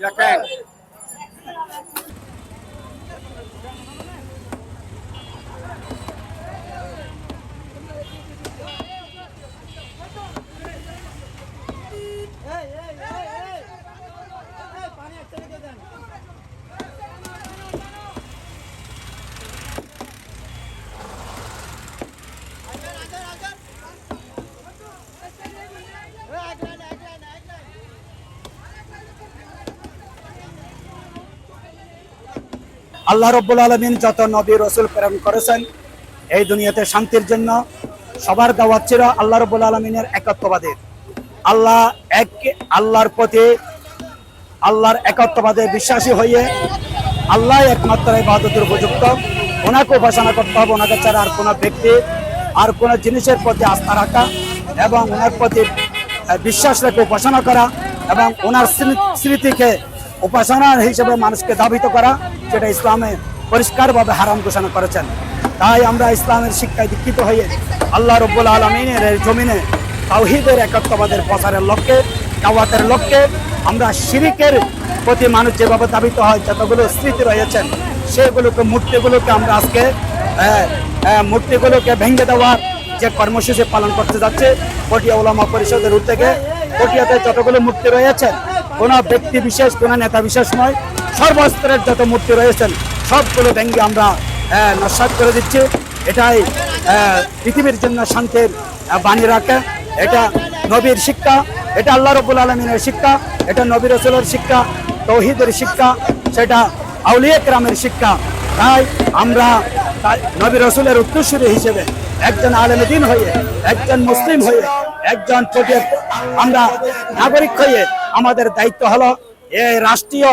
দেখেন আল্লাহ রব্বুল আলমিন যত নবী, রসুল প্রেরণ করেছেন এই দুনিয়াতে শান্তির জন্য সবার দাওয়াত ছিল আল্লাহ রব্বুল আলমিনের একত্ববাদের আল্লাহ এক, আল্লাহর প্রতি আল্লাহর একত্ববাদে বিশ্বাসী হয়ে আল্লাহ একমাত্র ইবাদতের উপযুক্ত। ওনাকে উপাসনা করতে হবে, ওনাকে ছাড়া আর কোনো ব্যক্তি, আর কোনো জিনিসের প্রতি আস্থা রাখা এবং ওনার প্রতি বিশ্বাস রেখে উপাসনা করা এবং ওনার স্মৃ- স্মৃতিকে উপাসনার হিসেবে মানুষকে ধাবিত করা, যেটা ইসলামে পরিষ্কারভাবে হারাম ঘোষণা করেছেন। তাই আমরা ইসলামের শিক্ষায় দীক্ষিত হয়ে আল্লাহ রব্বুল আলমিনের জমিনে তাওহিদের একত্ববাদের প্রচারের লক্ষ্যে, দাওয়াতের লক্ষ্যে আমরা শিরিকের প্রতি মানুষ যেভাবে দাবিত হয়, যতগুলো স্মৃতি রয়েছেন সেগুলোকে, মূর্তিগুলোকে আমরা আজকে মূর্তিগুলোকে ভেঙে দেওয়ার যে কর্মসূচি পালন করতে যাচ্ছে, পটিয়া ওলামা পরিষদের উদ্যোগে, পটিয়াতে যতগুলো মূর্তি রয়েছেন কোনো ব্যক্তি বিশেষ কোনো নেতা বিশেষ নয় সর্বস্তরের যত মূর্তি রয়েছেন সবগুলো ভেঙে আমরা আহ, নস্বাত করে দিচ্ছি। এটাই পৃথিবীর জন্য শান্তির বাণী রাখে। এটা নবীর শিক্ষা এটা আল্লাহ রবুল আলমিনের শিক্ষা এটা নবীর রসুলের শিক্ষা তৌহিদের শিক্ষা সেটা আউলিয়া গ্রামের শিক্ষা। তাই আমরা তাই নবী রসুলের উত্তরসূরি হিসেবে একজন আলেম দিন হয়ে একজন মুসলিম হয়ে একজন আমরা নাগরিক হয়ে আমাদের দায়িত্ব হলো এই রাষ্ট্রীয়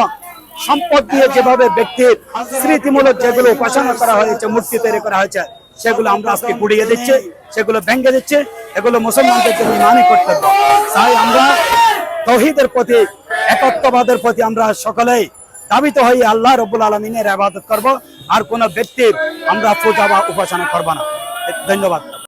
সম্পদ দিয়ে যেভাবে ব্যক্তির স্মৃতিমূলক যেগুলো উপাসনা করা হয়েছে, মূর্তি তৈরি করা হয়েছে, সেগুলো আমরা আজকে গুড়িয়ে দিচ্ছি, সেগুলো ভেঙে দিচ্ছি, এগুলো মুসলমানদের জন্য মানি কর্তব্য। তাই আমরা তহিদের প্রতি, একত্ববাদের প্রতি আমরা সকলেই দাবিত হয়ে আল্লাহ রবুল আলমিনের আবাদত করব। আর কোনো ব্যক্তির আমরা পূজা বা উপাসনা করব না। ধন্যবাদ।